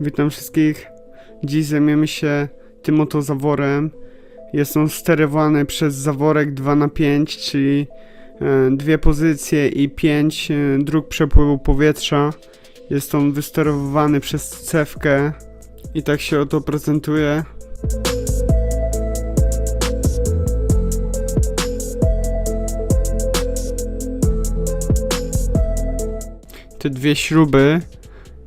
Witam wszystkich. Dziś zajmiemy się tym oto zaworem. Jest on sterowany przez zaworek 2x5, czyli e, dwie pozycje i 5 e, dróg przepływu powietrza. Jest on wysterowany przez cewkę i tak się oto prezentuje. Te dwie śruby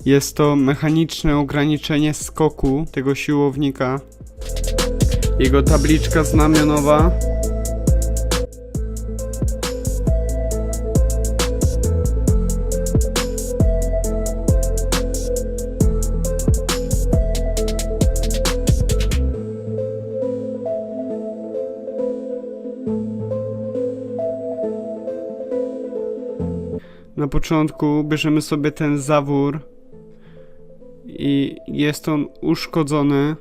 jest to mechaniczne ograniczenie skoku tego siłownika. Jego tabliczka znamionowa. Na początku bierzemy sobie ten zawór i jest on uszkodzony.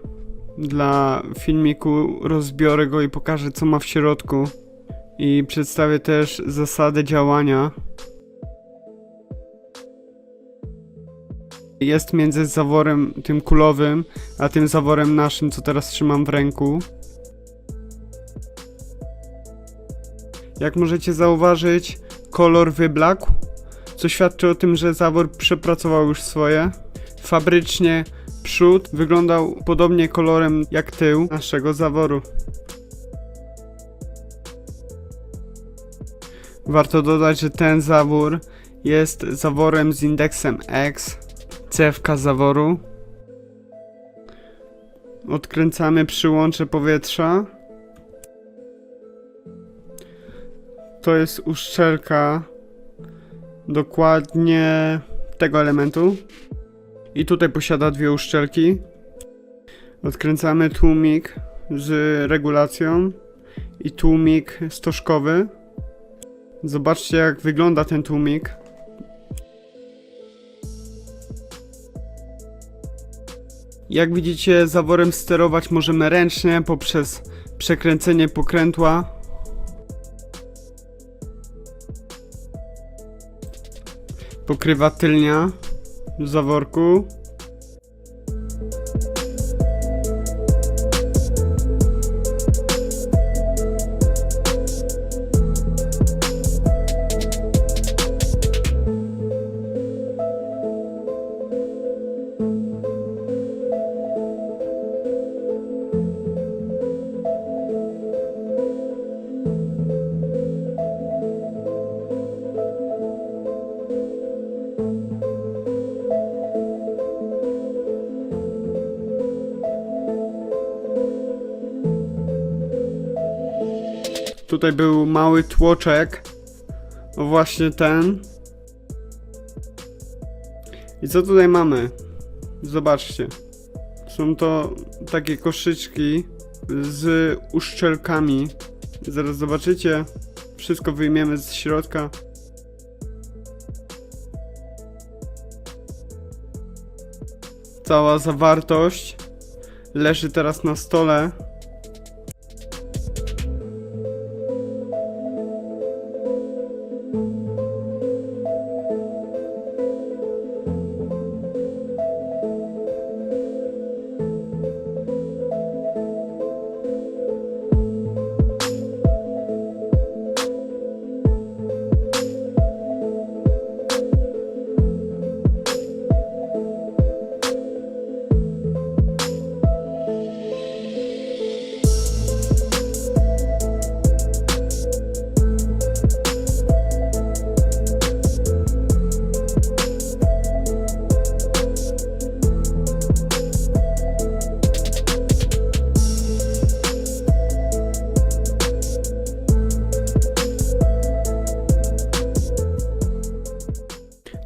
Dla filmiku rozbiorę go i pokażę co ma w środku i przedstawię też zasady działania. Jest między zaworem tym kulowym, a tym zaworem naszym, co teraz trzymam w ręku. Jak możecie zauważyć, kolor wyblakł, co świadczy o tym, że zawór przepracował już swoje. Fabrycznie przód wyglądał podobnie kolorem jak tył naszego zaworu. Warto dodać, że ten zawór jest zaworem z indeksem X, cewka zaworu. Odkręcamy przyłącze powietrza. To jest uszczelka dokładnie tego elementu. I tutaj posiada dwie uszczelki. Odkręcamy tłumik z regulacją i tłumik stożkowy. Zobaczcie jak wygląda ten tłumik. Jak widzicie zaworem sterować możemy ręcznie poprzez przekręcenie pokrętła. Pokrywa tylnia zaworku. Tutaj był mały tłoczek. O właśnie ten. I co tutaj mamy? Zobaczcie. Są to takie koszyczki z uszczelkami. Zaraz zobaczycie. Wszystko wyjmiemy z środka. Cała zawartość leży teraz na stole.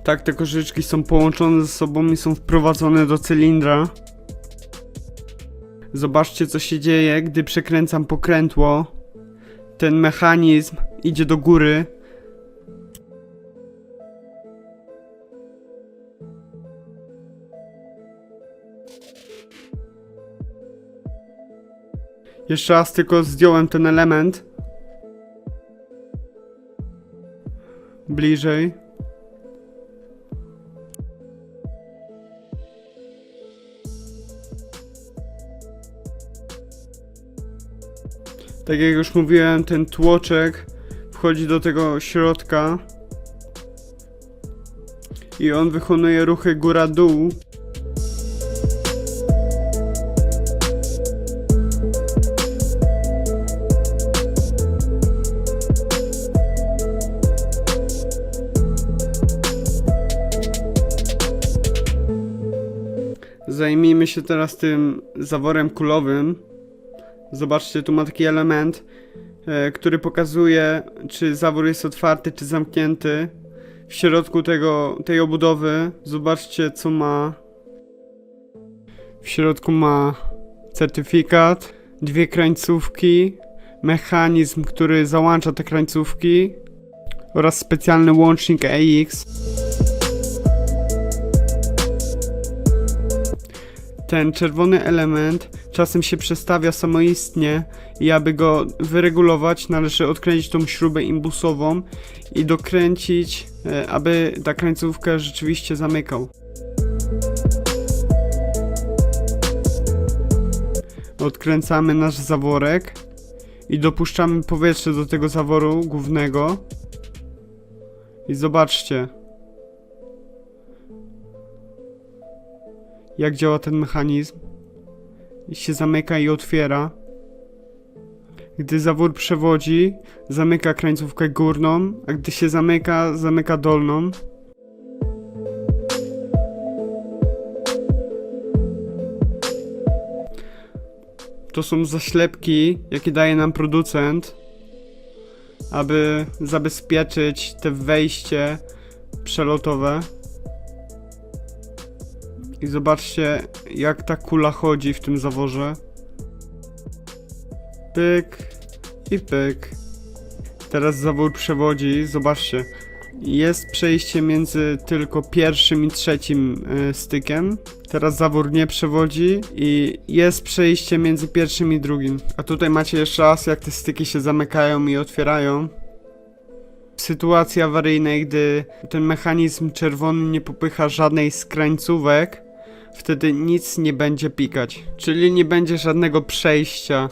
Tak, te koszyczki są połączone ze sobą i są wprowadzone do cylindra. Zobaczcie, co się dzieje, gdy przekręcam pokrętło. Ten mechanizm idzie do góry. Jeszcze raz tylko zdjąłem ten element. Bliżej. Tak jak już mówiłem, ten tłoczek wchodzi do tego środka i on wykonuje ruchy góra-dół. Zajmijmy się teraz tym zaworem kulowym. Zobaczcie, tu ma taki element, e, który pokazuje, czy zawór jest otwarty, czy zamknięty. W środku tego, tej obudowy zobaczcie, co ma. W środku ma certyfikat, dwie krańcówki, mechanizm, który załącza te krańcówki oraz specjalny łącznik EX. Ten czerwony element czasem się przestawia samoistnie i aby go wyregulować należy odkręcić tą śrubę imbusową i dokręcić, e, aby ta krańcówka rzeczywiście zamykał. Odkręcamy nasz zaworek i dopuszczamy powietrze do tego zaworu głównego. I zobaczcie, jak działa ten mechanizm. Się zamyka i otwiera. Gdy zawór przewodzi, zamyka krańcówkę górną, a gdy się zamyka, zamyka dolną. To są zaślepki, jakie daje nam producent, aby zabezpieczyć te wejście przelotowe. I zobaczcie, jak ta kula chodzi w tym zaworze. Pyk i pyk. Teraz zawór przewodzi, zobaczcie. Jest przejście między tylko pierwszym i trzecim y, stykiem. Teraz zawór nie przewodzi i jest przejście między pierwszym i drugim. A tutaj macie jeszcze raz, jak te styki się zamykają i otwierają. Sytuacji awaryjnej, gdy ten mechanizm czerwony nie popycha żadnej z krańcówek, wtedy nic nie będzie pikać. Czyli nie będzie żadnego przejścia.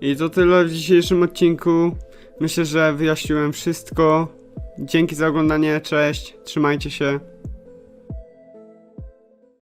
I to tyle w dzisiejszym odcinku. Myślę, że wyjaśniłem wszystko. Dzięki za oglądanie, cześć, trzymajcie się.